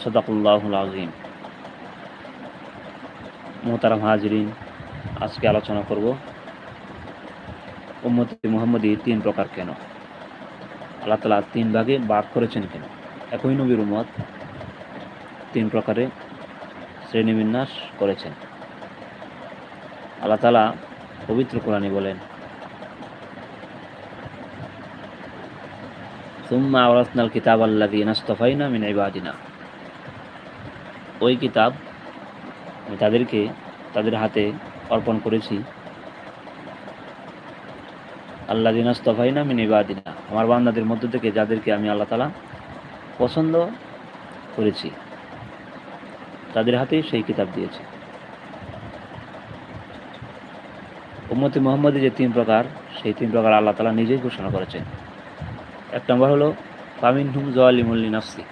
সদাকুল্লাহুল আজিম মোহতারাম হাজরিন আজকে আলোচনা করব উম্মতি মুহাম্মদী তিন প্রকার কেন আল্লাহ তালা তিন ভাগে ভাগ করেছেন কেন একই নবীর উম্মত তিন প্রকারে শ্রেণীবিন্যাস করেছেন আল্লাহ তালা পবিত্র কোরআনে বলেন ثم أورثنا الكتاب الذين اصطفينا من عبادنا ওই কিতাব আমি তাদেরকে, তাদের হাতে অর্পণ করেছি। আল্লাহ দিনাস্তফাইনা মিন ইবাদিনা, আমার বান্দাদের মধ্য থেকে যাদেরকে আমি আল্লাহ তালা পছন্দ করেছি, তাদের হাতে সেই কিতাব দিয়েছি। উম্মতি মোহাম্মদী যে তিন প্রকার, সেই তিন প্রকার আল্লাহ তালা নিজেই ঘোষণা করেছেন। এক নম্বর হলো ফামিন হুম জোয়ালিমুল্লি নাফসি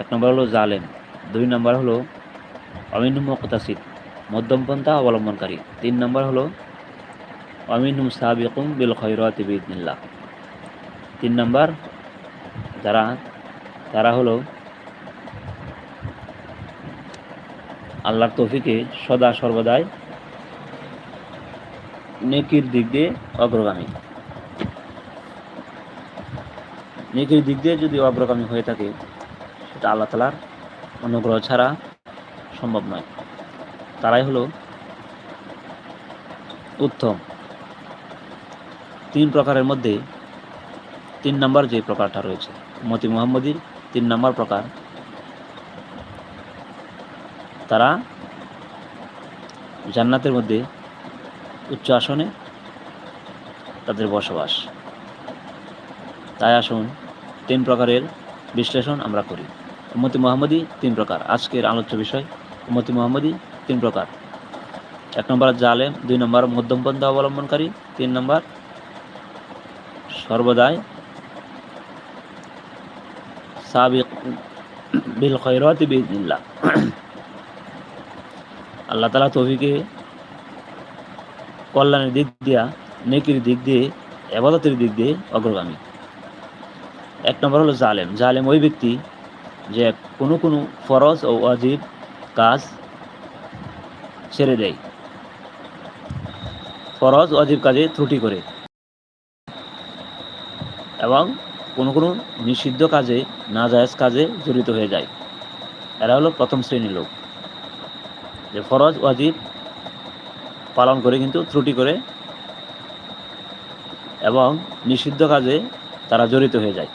এক নম্বর হলো জালেম। দুই নম্বর হলো অমিন মোকতাসিদ মধ্যমপন্থা অবলম্বনকারী। তিন নম্বর হলো অমিন সাবিকুম বিল খৈরত বিদিল্লা তিন নম্বর যারা, তারা হলো আল্লাহর তৌফিকে সদা সর্বদাই নেকির দিক দিয়ে অগ্রগামী। নেকির দিক দিয়ে যদি অগ্রগামী হয়ে থাকে, সেটা আল্লাহ তালার অনুগ্রহ ছাড়া সম্ভব নয়। তারাই হলো উত্তম। তিন প্রকারের মধ্যে তিন নম্বর যে প্রকারটা রয়েছে, মতি মোহাম্মদীর তিন নম্বর প্রকার, তারা জান্নাতের মধ্যে উচ্চ আসনে তাদের বসবাস। তাই আসুন তিন প্রকারের বিশ্লেষণ আমরা করি। উম্মতি মোহাম্মদী, তিন প্রকার। আজকের আলোচ্য বিষয়, উম্মতি মোহাম্মদী, তিন প্রকার। এক নম্বর জালেম, দুই নম্বর মধ্যমপন্থা অবলম্বনকারী, তিন নম্বর সর্বদাই সাবিক বিল খৈরত বিদিল্লা আল্লাহ তালা তফিকে কল্যাণের দিক দিয়া, নেকির দিক দিয়ে আবাদতের দিক দিয়ে অগ্রগামী। এক নম্বর হলো জালেম। জালেম ওই ব্যক্তি যে কোনো কোনো ফরজ ও অজীব কাজ ছেড়ে দেয়। ফরজ, অজীব কাজে ত্রুটি করে। এবং কোনো কোনো নিষিদ্ধ কাজে, নাজায়জ কাজে জড়িত হয়ে যায়। এরা হলো প্রথম শ্রেণির লোক। যে ফরজ ওয়াজিব পালন করে কিন্তু ত্রুটি করে এবং নিষিদ্ধ কাজে তারা জড়িত হয়ে যায়।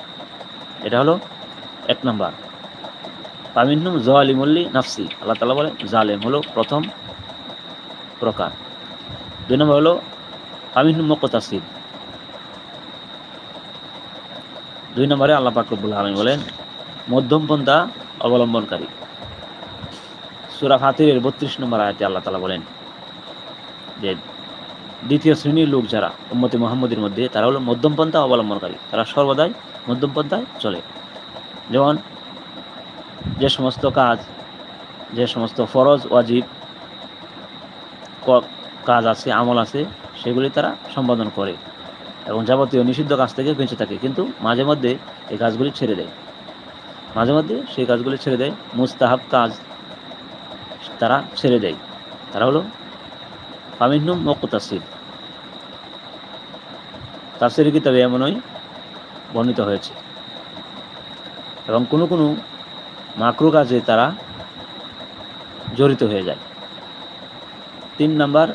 এটা হলো এক নম্বর। তামিনুম জোয়ালিমল্লি নাফসি। আল্লাহ তালা বলে, জালেম হলো প্রথম প্রকার। দুই নম্বর হলো তামিনুম মকতাসিদ দুই নম্বরে আল্লাহ পাকরবুল আলম বলেন মধ্যমপন্থা অবলম্বনকারী। সুরা ফাতিরের বত্রিশ নম্বর আয়তে আল্লাহ তালা বলেন যে, দ্বিতীয় শ্রেণির লোক যারা উম্মতি মোহাম্মদের মধ্যে, তারা হলো মধ্যমপন্থা অবলম্বনকারী। তারা সর্বদাই মধ্যমপন্থায় চলে। যেমন যে সমস্ত কাজ, যে সমস্ত ফরজ, ওয়াজিব কাজ আছে, আমল আছে, সেগুলি তারা সম্পাদন করে এবং যাবতীয় নিষিদ্ধ কাজ থেকে বেঁচে থাকে। কিন্তু মাঝে মধ্যে এই কাজগুলি ছেড়ে দেয়। মাঝে মধ্যে সেই কাজগুলি ছেড়ে দেয়, মুস্তাহাব কাজ তারা ছেড়ে দেয়। তারা হলো ফামিনুম মকুতাসির। তাফসির কিতাবে এমনই বর্ণিত হয়েছে। এবং কোনো কোনো মাকরু কাজে তারা জড়িত হয়ে যায়। তিন নাম্বার,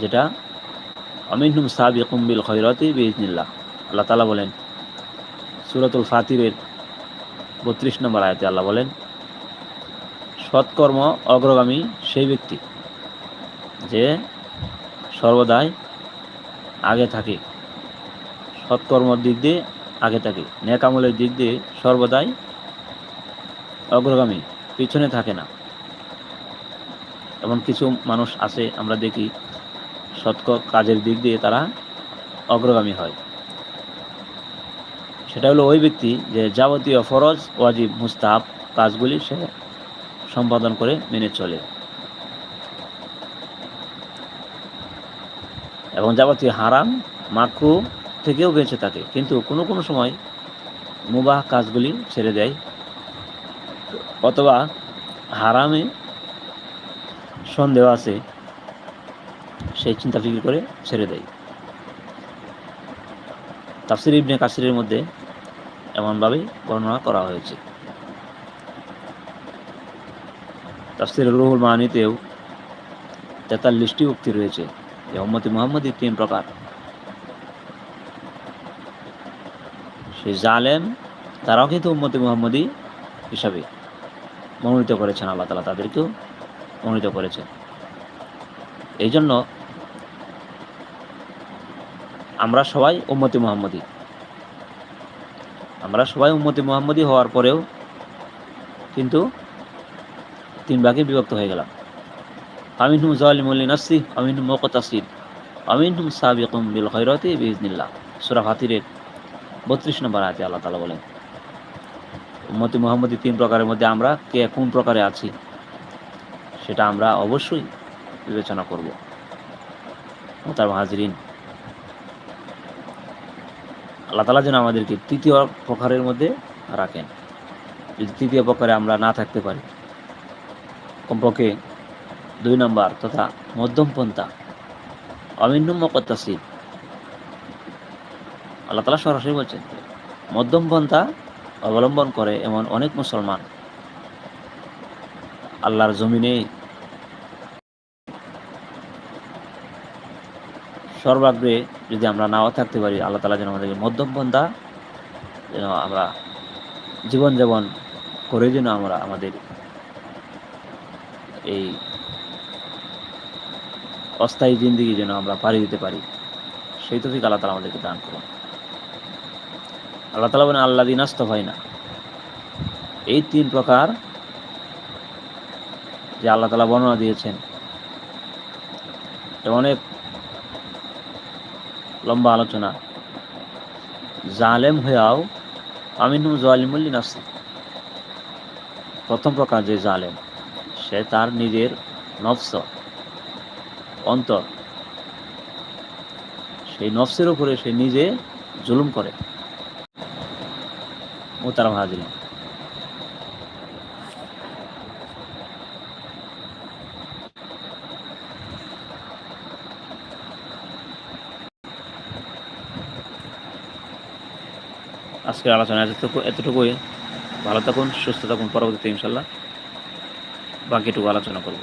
যেটা অমিনুম সাবিকুম বিল খৈরতি বিজনিল্লাহ আল্লাহ তালা বলেন, সুরতুল ফাতিরের বত্রিশ নম্বর আয়তে আল্লাহ বলেন, সৎকর্ম অগ্রগামী সেই ব্যক্তি যে সর্বদাই আগে থাকে, সৎকর্মর দিক দিয়ে আগে থাকে নেকামলের দিক দিয়ে সর্বদাই অগ্রগামী, পিছনে থাকে না। এমন কিছু মানুষ আছে, আমরা দেখি সৎ কাজের দিক দিয়ে তারা অগ্রগামী হয়। সেটা হলো ওই ব্যক্তি যে যাবতীয় ফরজ, ওয়াজিব, মুস্তাহাব কাজগুলি সে সম্পাদন করে মেনে চলে। এবং যাবতীয় হারাম, মাকরু থেকেও বেঁচে থাকে। কিন্তু কোনো কোনো সময় মুবাহ কাজগুলি ছেড়ে দেয়। অথবা হারামে সন্দেহ আছে, সেই চিন্তা ফিকির করে ছেড়ে দেয়। তাফসির ইবনে কাসিরের মধ্যে এমনভাবে বর্ণনা করা হয়েছে। তাফসির রুহুল মাহানিতেও তেতাল্লিশটি উক্তি রয়েছে। যে মোহাম্মদী তিন প্রকার। সে জালেম, তারাও কিন্তু উম্মতি মোহাম্মদী হিসাবে। মনোনীত করেছেন আল্লাহ তালা তাদেরকেও মনোনীত করেছেন। এই জন্য আমরা সবাই উম্মতি মোহাম্মদী। আমরা সবাই উম্মতি মোহাম্মদী হওয়ার পরেও কিন্তু তিন ভাগে বিভক্ত হয়ে গেলাম। আমিন হুম জালিমুল্লি নাসি আমিন হুম মকতাসির আমিন হুম সাবিকুম বিল খৈরতে বিজনিল্লাহ সুরা ফাতিরের বত্রিশ নম্বর আছে আল্লাহ তালা বলেন উম্মতি মোহাম্মদী তিন প্রকারের মধ্যে আমরা কে কোন প্রকারে আছি, সেটা আমরা অবশ্যই বিবেচনা করব। তার হাজরিন আল্লাহ তালা যেন আমাদেরকে তৃতীয় প্রকারের মধ্যে রাখেন। যদি তৃতীয় প্রকারে আমরা না থাকতে পারি, কমপক্ষে দুই নম্বর তথা মধ্যম পন্থা অমিন্নম মকত্তাসিল আল্লাহ তালা সরাসরি বলছেন, মধ্যম পন্থা অবলম্বন করে এমন অনেক মুসলমান আল্লাহর জমিনে সর্বাগ্রে যদি আমরা নাও থাকতে পারি, আল্লাহ তালা যেন আমাদেরকে মধ্যম পন্থা যেন আমরা জীবনযাপন করে যেন আমরা আমাদের এই অস্থায়ী জিন্দিগি যেন আমরা পাড়ি দিতে পারি। সেই তফিক আল্লাহ তালা আমাদেরকে দান করুন। আল্লাহ তালা বলেন আল্লাহ দিন হয় না এই তিন প্রকার যে আল্লাহ তালা বর্ণনা দিয়েছেন এটা অনেক লম্বা আলোচনা। জালেম হয়েও আমিনুম জালিমুল্লি নাফসি প্রথম প্রকার যে জালেম, সে তার নিজের নফস, অন্তর, সেই নফসের উপরে সে নিজে জুলুম করে। মোতারাম হাজির। আজকের আলোচনা এতটুকু এতটুকুই। ভালো থাকুন, সুস্থ থাকুন, পরবর্তীতে ইনশাল্লাহ বাকিটুকু আলোচনা করব।